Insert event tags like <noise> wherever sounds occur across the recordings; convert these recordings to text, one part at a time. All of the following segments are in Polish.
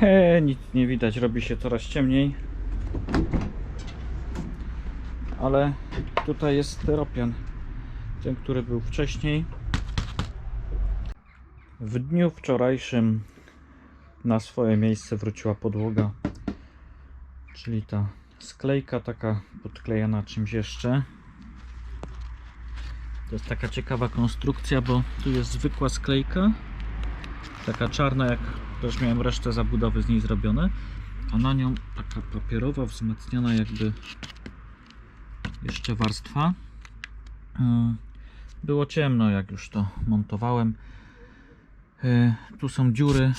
He, nic nie widać, robi się coraz ciemniej. Ale tutaj jest styropian. Ten, który był wcześniej. W dniu wczorajszym na swoje miejsce wróciła podłoga. Czyli ta sklejka taka podklejana czymś jeszcze. To jest taka ciekawa konstrukcja, bo tu jest zwykła sklejka. Taka czarna, jak też miałem resztę zabudowy z niej zrobione. A na nią taka papierowa, wzmacniana jakby jeszcze warstwa. Mm, Było ciemno, jak już to montowałem. Y, Tu są dziury,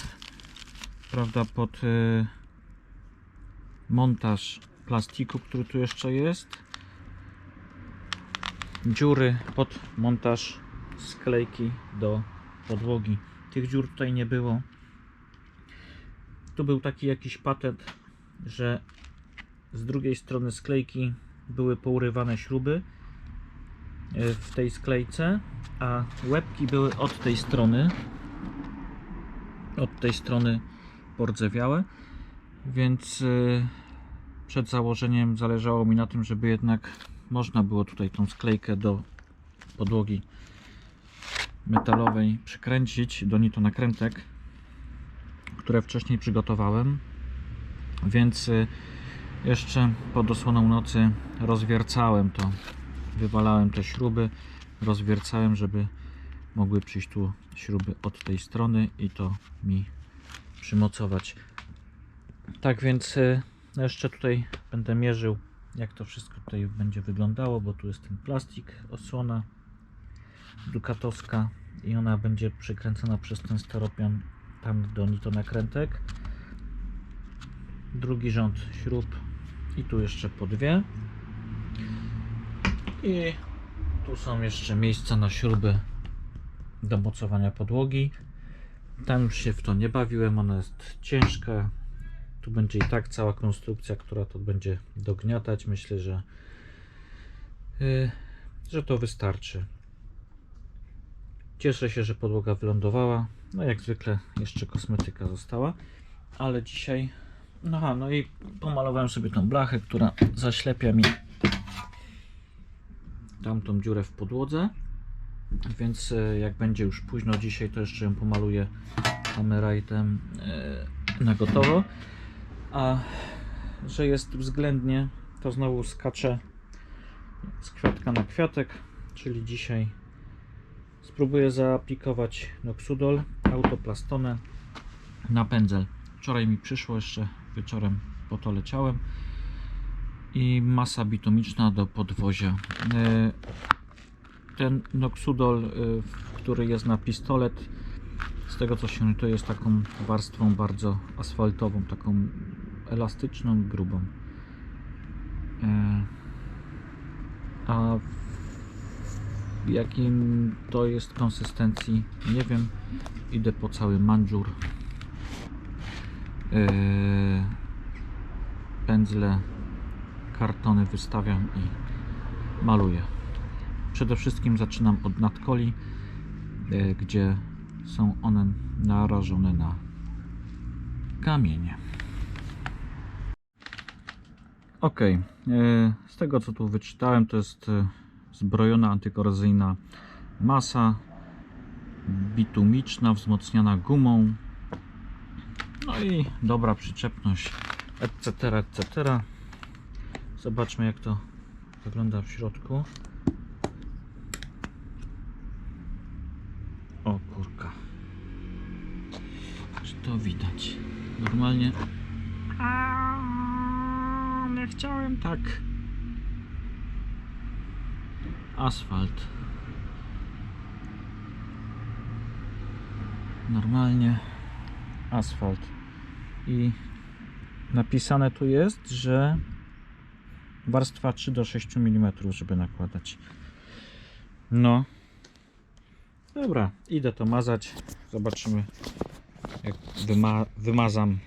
prawda, pod y, montaż plastiku, który tu jeszcze jest. Dziury pod montaż sklejki do podłogi. Tych dziur tutaj nie było. Tu był taki jakiś patent, że z drugiej strony sklejki były pourywane śruby y, w tej sklejce, a łebki były od tej strony od tej strony pordzewiałe, więc y, przed założeniem zależało mi na tym, żeby jednak można było tutaj tą sklejkę do podłogi metalowej przykręcić do nitonakrętek, które wcześniej przygotowałem, więc y, jeszcze pod osłoną nocy rozwiercałem to, wywalałem te śruby, rozwiercałem, żeby mogły przyjść tu śruby od tej strony i to mi przymocować. Tak więc y, jeszcze tutaj będę mierzył jak to wszystko tutaj będzie wyglądało, bo tu jest ten plastik, osłona dukatowska i ona będzie przykręcona przez ten steropian tam do nitonakrętek. Drugi rząd śrub i tu jeszcze po dwie. I tu są jeszcze miejsca na śruby do mocowania podłogi. Tam już się w to nie bawiłem, ona jest ciężka. Tu będzie i tak cała konstrukcja, która to będzie dogniatać. Myślę, że, yy, że to wystarczy. Cieszę się, że podłoga wylądowała. No jak zwykle jeszcze kosmetyka została, ale dzisiaj no, aha, no i pomalowałem sobie tą blachę, która zaślepia mi tamtą dziurę w podłodze. Więc e, jak będzie już późno dzisiaj, to jeszcze ją pomaluję kamerajtem e, na gotowo. A że jest względnie, to znowu skaczę z kwiatka na kwiatek, czyli dzisiaj spróbuję zaaplikować Noxudol autoplastonę na pędzel. Wczoraj mi przyszło jeszcze wieczorem, po to leciałem i masa bitumiczna do podwozia. E, ten Noxudol, y, który jest na pistolet, z tego co się to jest taką warstwą bardzo asfaltową, taką elastyczną, grubą. E, A jakim to jest konsystencji, nie wiem. Idę po cały manżur. E, Pędzle, kartony wystawiam i maluję. Przede wszystkim zaczynam od nadkoli, e, gdzie są one narażone na kamienie. Ok, e, z tego co tu wyczytałem, to jest e, zbrojona antykorozyjna masa bitumiczna, wzmocniona gumą. No i dobra przyczepność, etc. etc. Zobaczmy, jak to wygląda w środku. O kurka. Czy to widać? Normalnie. A, nie chciałem tak. Asfalt. Normalnie asfalt. I napisane tu jest, że warstwa 3 do 6 mm, żeby nakładać. No, Dobra, idę to mazać. Zobaczymy, jak wyma wymazam,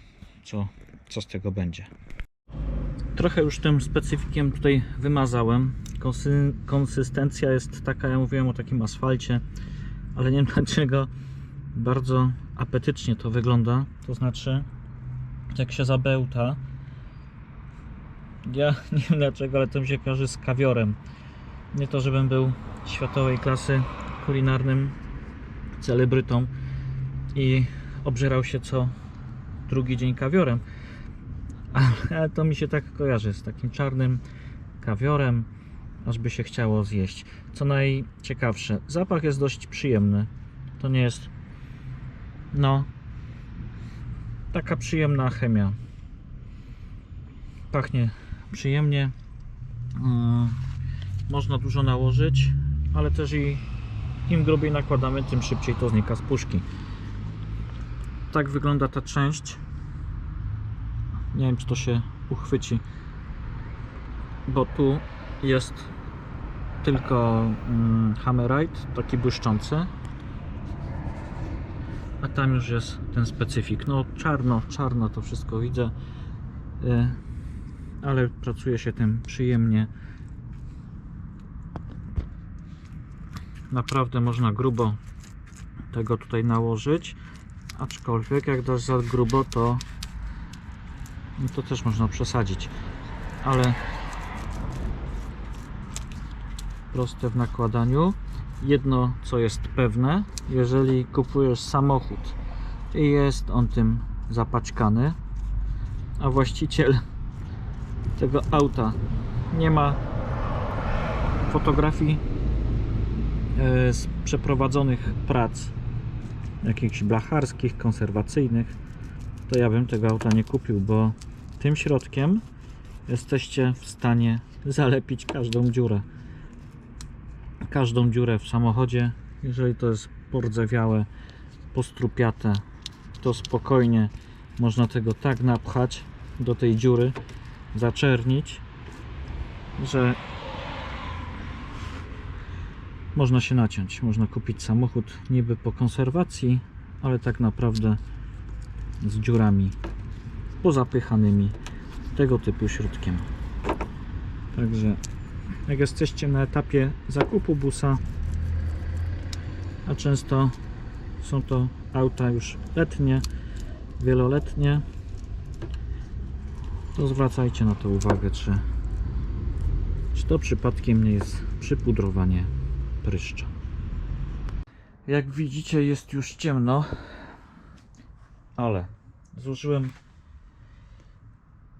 co, co z tego będzie. Trochę już tym specyfikiem tutaj wymazałem. Konsy konsystencja jest taka, ja mówiłem o takim asfalcie, ale nie wiem <laughs> dlaczego bardzo apetycznie to wygląda. To znaczy, jak się zabełta, ja <laughs> nie wiem dlaczego, ale to mi się kojarzy z kawiorem. Nie to, żebym był światowej klasy kulinarnym celebrytą i obżerał się co drugi dzień kawiorem, <laughs> ale to mi się tak kojarzy z takim czarnym kawiorem, aż by się chciało zjeść. Co najciekawsze, zapach jest dość przyjemny. To nie jest, no, taka przyjemna chemia. Pachnie przyjemnie. Mm, Można dużo nałożyć, ale też i im grubiej nakładamy, tym szybciej to znika z puszki. Tak wygląda ta część. Nie wiem, czy to się uchwyci, bo tu jest tylko mm, hammerite, taki błyszczący, a tam już jest ten specyfik. No czarno, czarno to wszystko widzę, y, ale pracuje się tym przyjemnie. Naprawdę można grubo tego tutaj nałożyć, aczkolwiek jak dasz za grubo to no to też można przesadzić, ale proste w nakładaniu. Jedno co jest pewne, jeżeli kupujesz samochód i jest on tym zapaćkany, a właściciel tego auta nie ma fotografii e, z przeprowadzonych prac jakichś blacharskich, konserwacyjnych, to ja bym tego auta nie kupił, bo tym środkiem jesteście w stanie zalepić każdą dziurę. Każdą dziurę w samochodzie, jeżeli to jest pordzewiałe, postrupiate, to spokojnie można tego tak napchać do tej dziury, zaczernić, że można się naciąć. Można kupić samochód niby po konserwacji, ale tak naprawdę z dziurami pozapychanymi tego typu środkiem. Także jak jesteście na etapie zakupu busa, a często są to auta już letnie, wieloletnie, to zwracajcie na to uwagę, czy, czy to przypadkiem nie jest przypudrowanie pryszcza. Jak widzicie jest już ciemno, ale zużyłem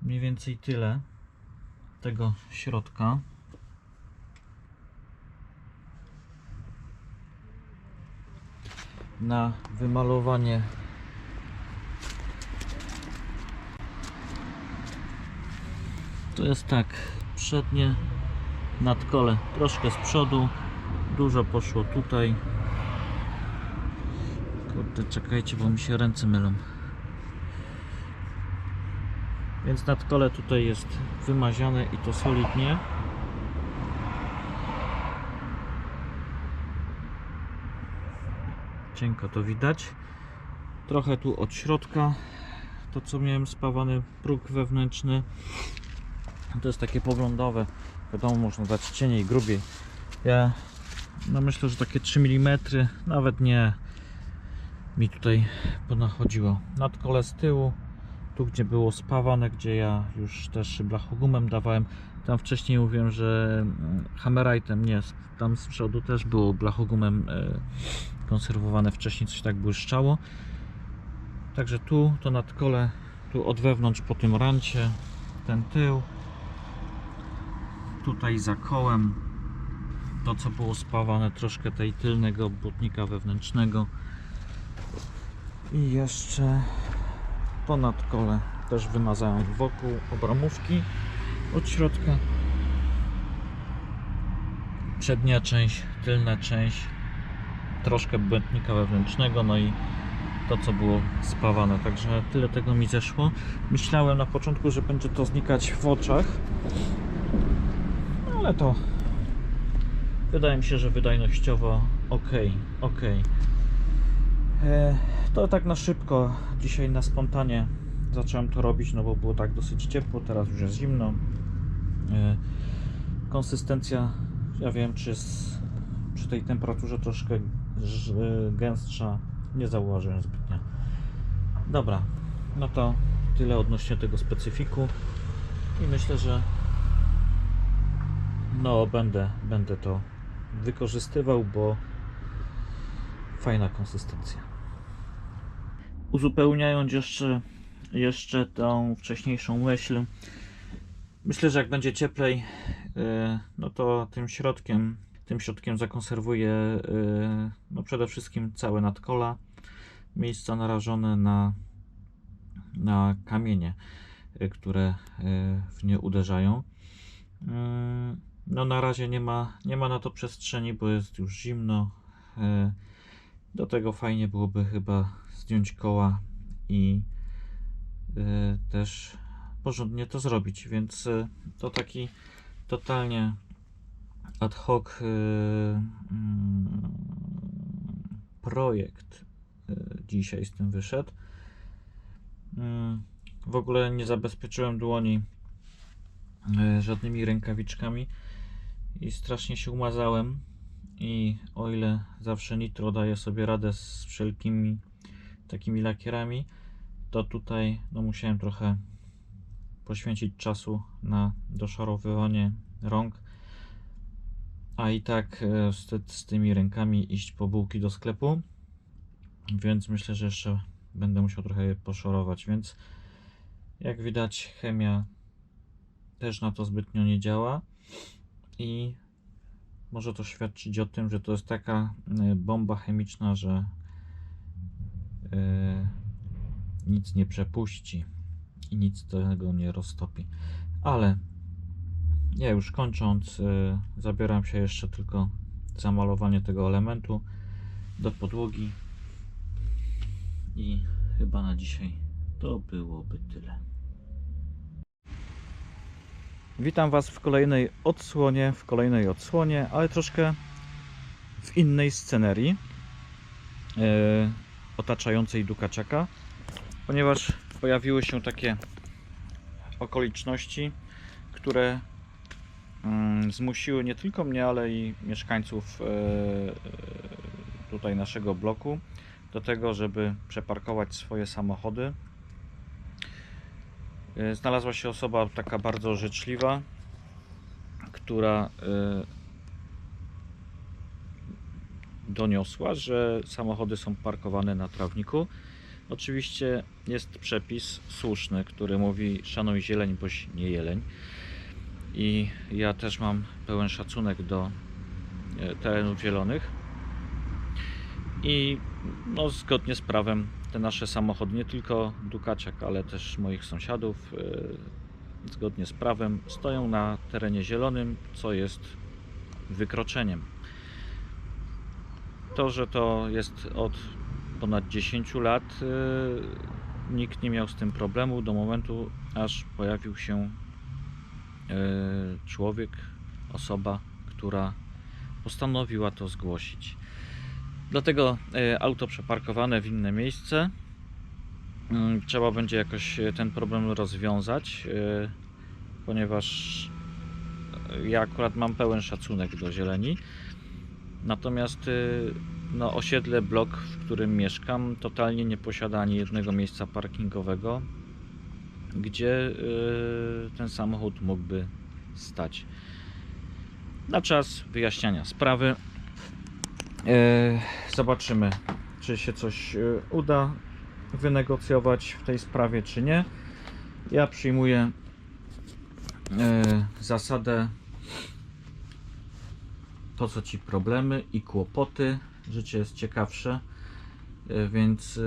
mniej więcej tyle tego środka. Na wymalowanie. To jest tak przednie nadkole troszkę z przodu dużo poszło tutaj. Kurde czekajcie bo mi się ręce mylą. Więc nadkole tutaj jest wymaziane i to solidnie cienko to widać. Trochę tu od środka. To co miałem spawany próg wewnętrzny to jest takie poglądowe. Wiadomo można dać cieniej, grubiej. Ja no myślę, że takie 3 mm nawet nie mi tutaj ponachodziło. Nadkole z tyłu tu gdzie było spawane, gdzie ja już też blachogumem dawałem. Tam wcześniej mówiłem, że mm, hammerite'em nie, tam z przodu też było blachogumem e, konserwowane wcześniej, coś tak błyszczało. Także tu to nadkole tu od wewnątrz po tym rancie ten tył. Tutaj za kołem to co było spawane troszkę tej tylnego błotnika wewnętrznego. I jeszcze ponad kole też wymazałem wokół obramówki od środka. Przednia część, tylna część troszkę błędnika wewnętrznego no i to co było spawane także tyle tego mi zeszło myślałem na początku, że będzie to znikać w oczach ale to wydaje mi się, że wydajnościowo ok, ok. E, to tak na szybko, dzisiaj na spontanie zacząłem to robić, no bo było tak dosyć ciepło, teraz już jest zimno. E, konsystencja, ja wiem, czy jest przy tej temperaturze troszkę gęstsza, nie zauważyłem zbytnio. Dobra, no to tyle odnośnie tego specyfiku i myślę, że no będę, będę to wykorzystywał, bo fajna konsystencja. Uzupełniając jeszcze, jeszcze tą wcześniejszą myśl, myślę, że jak będzie cieplej, yy, no to tym środkiem, tym środkiem zakonserwuję yy, no przede wszystkim całe nadkola, miejsca narażone na, na kamienie, yy, które yy, w nie uderzają. No na razie nie ma, nie ma na to przestrzeni, bo jest już zimno. Do tego fajnie byłoby chyba zdjąć koła i też porządnie to zrobić, więc to taki totalnie ad hoc yy, mm, projekt yy, dzisiaj z tym wyszedł. Mm, W ogóle nie zabezpieczyłem dłoni yy, żadnymi rękawiczkami i strasznie się umazałem. I o ile zawsze Nitro daje sobie radę z wszelkimi takimi lakierami, to tutaj no, musiałem trochę poświęcić czasu na doszorowywanie rąk. A i tak e, z, ty- z tymi rękami iść po bułki do sklepu. Więc myślę, że jeszcze będę musiał trochę je poszorować. Więc jak widać, chemia też na to zbytnio nie działa. I może to świadczyć o tym, że to jest taka e, bomba chemiczna, że e, nic nie przepuści i nic tego nie roztopi. Ale ja już kończąc, e, zabieram się jeszcze tylko za malowanie tego elementu do podłogi i chyba na dzisiaj to byłoby tyle. Witam Was w kolejnej odsłonie, w kolejnej odsłonie, ale troszkę w innej scenerii e, otaczającej Dukaczaka, ponieważ pojawiły się takie okoliczności, które zmusiły nie tylko mnie, ale i mieszkańców e, e, tutaj naszego bloku do tego, żeby przeparkować swoje samochody E, Znalazła się osoba taka bardzo życzliwa, która doniosła, że samochody są parkowane na trawniku. Oczywiście jest przepis słuszny, który mówi szanuj zieleń, boś nie jeleń. I ja też mam pełen szacunek do e, terenów zielonych. I no, zgodnie z prawem te nasze samochody, nie tylko Dukaczek, ale też moich sąsiadów, e, zgodnie z prawem stoją na terenie zielonym, co jest wykroczeniem. To, że to jest od ponad 10 lat, e, nikt nie miał z tym problemu do momentu, aż pojawił się człowiek, osoba, która postanowiła to zgłosić. Dlatego e, auto przeparkowane w inne miejsce. Mm, Trzeba będzie jakoś e, ten problem rozwiązać, e, ponieważ e, ja akurat mam pełen szacunek do zieleni. Natomiast e, no, osiedle, blok, w którym mieszkam, totalnie nie posiada ani jednego miejsca parkingowego, gdzie e, ten samochód mógłby stać. Na czas wyjaśniania sprawy E, Zobaczymy, czy się coś e, uda wynegocjować w tej sprawie, czy nie. Ja przyjmuję zasadę po co ci problemy i kłopoty. Życie jest ciekawsze, więc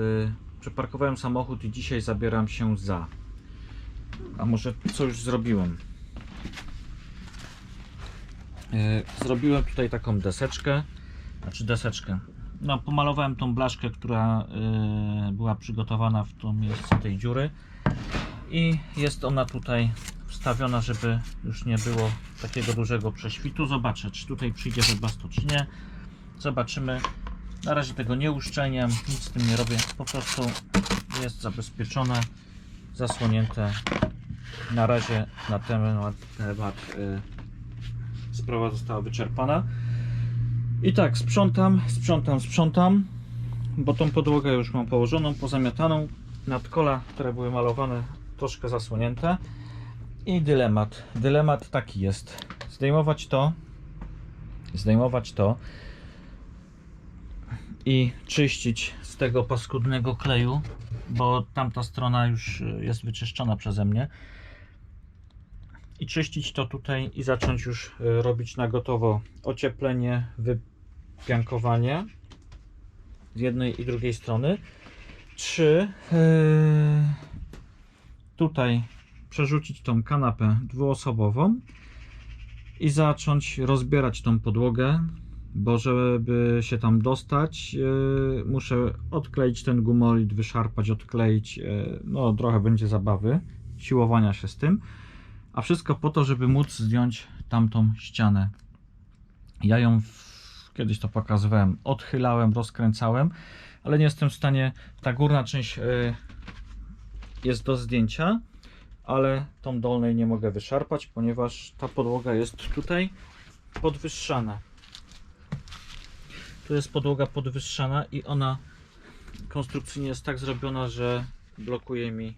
przeparkowałem samochód i dzisiaj zabieram się za. A może co już zrobiłem? E, Zrobiłem tutaj taką deseczkę znaczy deseczkę. No, pomalowałem tą blaszkę, która y, była przygotowana w to miejsce tej dziury i jest ona tutaj wstawiona, żeby już nie było takiego dużego prześwitu. Zobaczę, czy tutaj przyjdzie webasto, czy nie. Zobaczymy. Na razie tego nie uszczelniam, nic z tym nie robię. Po prostu jest zabezpieczone, zasłonięte. Na razie na temat, temat y, sprawa została wyczerpana. I tak, sprzątam, sprzątam, sprzątam, bo tą podłogę już mam położoną, pozamiataną. nadkola, które były malowane, troszkę zasłonięte. I dylemat. Dylemat taki jest. Zdejmować to, zdejmować to i czyścić z tego paskudnego kleju, bo tamta strona już jest wyczyszczona przeze mnie. I czyścić to tutaj i zacząć już y, robić na gotowo ocieplenie, wypiankowanie z jednej i drugiej strony. Czy yy, tutaj przerzucić tą kanapę dwuosobową i zacząć rozbierać tą podłogę, bo żeby się tam dostać, yy, muszę odkleić ten gumolit, wyszarpać, odkleić. No, trochę będzie zabawy, siłowania się z tym. A wszystko po to, żeby móc zdjąć tamtą ścianę. Ja ją w, kiedyś to pokazywałem, odchylałem, rozkręcałem, ale nie jestem w stanie. Ta górna część yy, jest do zdjęcia, ale tą dolnej nie mogę wyszarpać, ponieważ ta podłoga jest tutaj podwyższana. Tu jest podłoga podwyższana i ona konstrukcyjnie jest tak zrobiona, że blokuje mi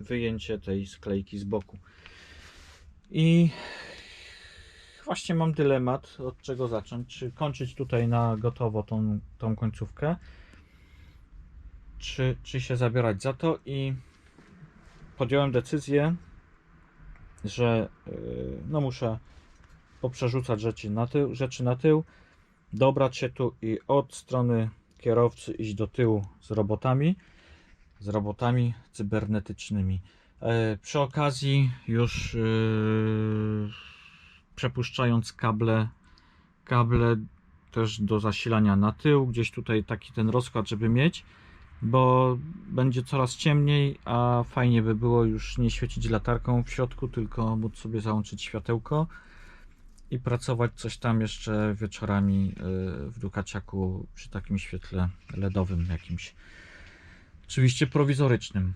wyjęcie tej sklejki z boku. I właśnie mam dylemat, od czego zacząć. Czy kończyć tutaj na gotowo tą, tą końcówkę, czy, czy się zabierać za to i podjąłem decyzję, że yy, no muszę poprzerzucać rzeczy na tył, rzeczy na tył, dobrać się tu i od strony kierowcy iść do tyłu z robotami, z robotami cybernetycznymi. E, Przy okazji już yy, przepuszczając kable, kable też do zasilania na tył, gdzieś tutaj taki ten rozkład, żeby mieć, bo będzie coraz ciemniej, a fajnie by było już nie świecić latarką w środku, tylko móc sobie załączyć światełko i pracować coś tam jeszcze wieczorami yy, w Dukaciaku przy takim świetle LEDowym jakimś. Oczywiście prowizorycznym.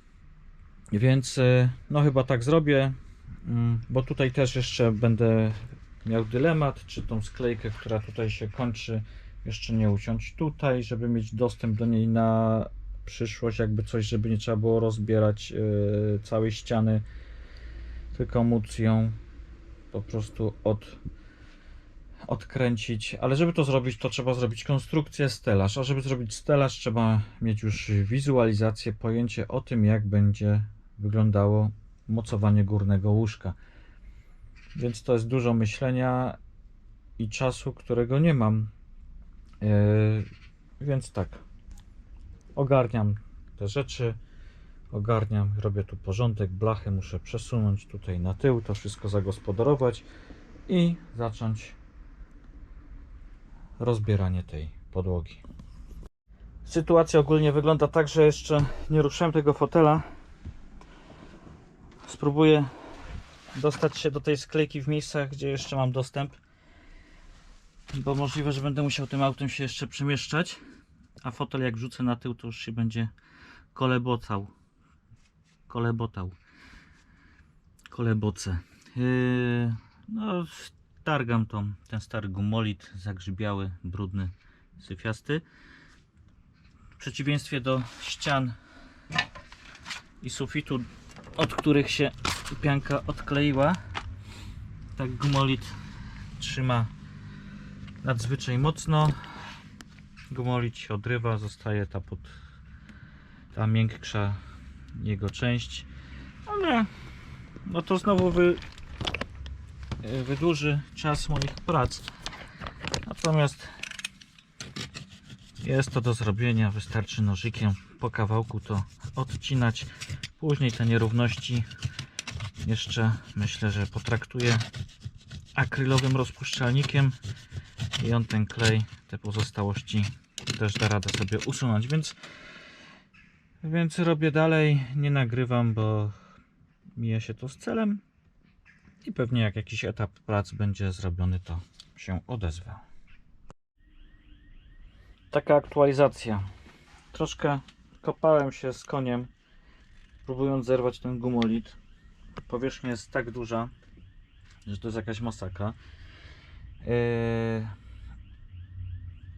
Więc y, no chyba tak zrobię, mm, bo tutaj też jeszcze będę miał dylemat, czy tą sklejkę, która tutaj się kończy, jeszcze nie uciąć tutaj, żeby mieć dostęp do niej na przyszłość, jakby coś, żeby nie trzeba było rozbierać y, całej ściany, tylko móc ją po prostu od, odkręcić. Ale żeby to zrobić, to trzeba zrobić konstrukcję, stelaż, a żeby zrobić stelaż, trzeba mieć już wizualizację, pojęcie o tym, jak będzie wyglądało mocowanie górnego łóżka. Więc to jest dużo myślenia i czasu, którego nie mam. Yy, więc tak. Ogarniam te rzeczy. Ogarniam, robię tu porządek, blachy muszę przesunąć tutaj na tył, to wszystko zagospodarować i zacząć rozbieranie tej podłogi. Sytuacja ogólnie wygląda tak, że jeszcze nie ruszyłem tego fotela. Spróbuję dostać się do tej sklejki w miejscach, gdzie jeszcze mam dostęp. Bo możliwe, że będę musiał tym autem się jeszcze przemieszczać. A fotel jak wrzucę na tył, to już się będzie kolebocał. Kolebotał. Koleboce. Yy, no, targam tą, ten stary gumolit, zagrzybiały, brudny, syfiasty. W przeciwieństwie do ścian i sufitu, od których się pianka odkleiła, tak gumolit trzyma nadzwyczaj mocno. Gumolit się odrywa, zostaje ta pod ta miększa jego część, ale no to znowu wy, wydłuży czas moich prac. Natomiast jest to do zrobienia, wystarczy nożykiem po kawałku to odcinać. Później te nierówności jeszcze myślę, że potraktuję akrylowym rozpuszczalnikiem i on ten klej, te pozostałości też da radę sobie usunąć, więc więc robię dalej, nie nagrywam, bo mija się to z celem i pewnie jak jakiś etap prac będzie zrobiony, to się odezwę. Taka aktualizacja. Troszkę kopałem się z koniem, próbując zerwać ten gumolit. Powierzchnia jest tak duża, że to jest jakaś masakra. Yy...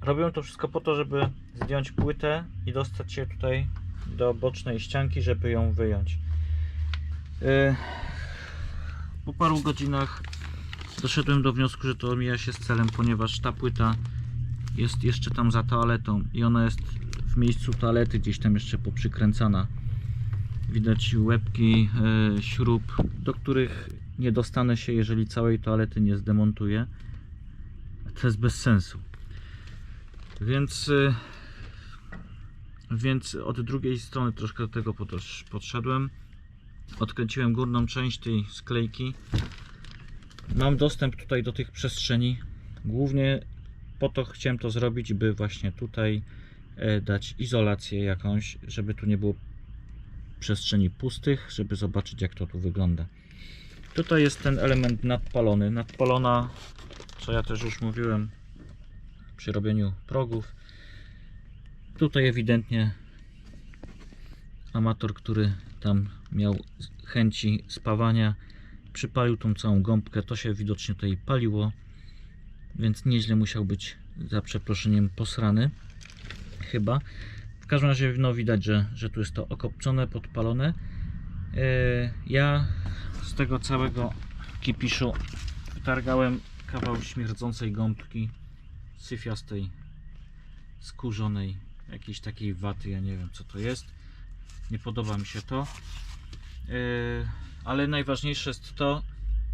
Robiłem to wszystko po to, żeby zdjąć płytę i dostać się tutaj do bocznej ścianki, żeby ją wyjąć. E, Po paru godzinach doszedłem do wniosku, że to mija się z celem, ponieważ ta płyta jest jeszcze tam za toaletą i ona jest w miejscu toalety gdzieś tam jeszcze poprzykręcana. Widać łebki e, śrub, do których nie dostanę się, jeżeli całej toalety nie zdemontuję. To jest bez sensu. Więc, e, więc od drugiej strony troszkę do tego podszedłem. Odkręciłem górną część tej sklejki. Mam dostęp tutaj do tych przestrzeni. Głównie po to chciałem to zrobić, by właśnie tutaj e, dać izolację jakąś, żeby tu nie było przestrzeni pustych, żeby zobaczyć jak to tu wygląda. Tutaj jest ten element nadpalony. Nadpalona, co ja też już mówiłem przy robieniu progów. Tutaj ewidentnie amator, który tam miał chęci spawania, przypalił tą całą gąbkę. To się widocznie tutaj paliło, więc nieźle musiał być za przeproszeniem posrany. Chyba. W każdym razie no, widać, że, że tu jest to okopcone, podpalone. Yy, Ja z tego całego kipiszu wytargałem kawał śmierdzącej gąbki syfiastej, skórzonej, jakiejś takiej waty, ja nie wiem co to jest. Nie podoba mi się to. Yy, Ale najważniejsze jest to,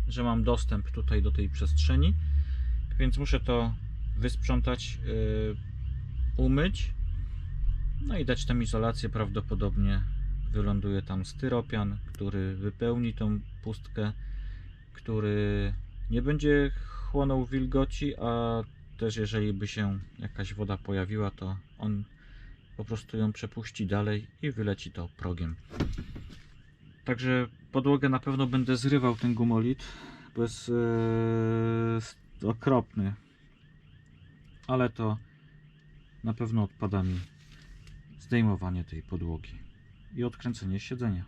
że mam dostęp tutaj do tej przestrzeni, więc muszę to wysprzątać, yy, umyć, no i dać tam izolację. Prawdopodobnie wyląduje tam styropian, który wypełni tą pustkę, który nie będzie chłonął wilgoci, a też jeżeli by się jakaś woda pojawiła, to on po prostu ją przepuści dalej i wyleci to progiem. Także podłogę na pewno będę zrywał ten gumolit, bo jest yy, okropny. Ale to na pewno odpada mi zdejmowanie tej podłogi i odkręcenie siedzenia.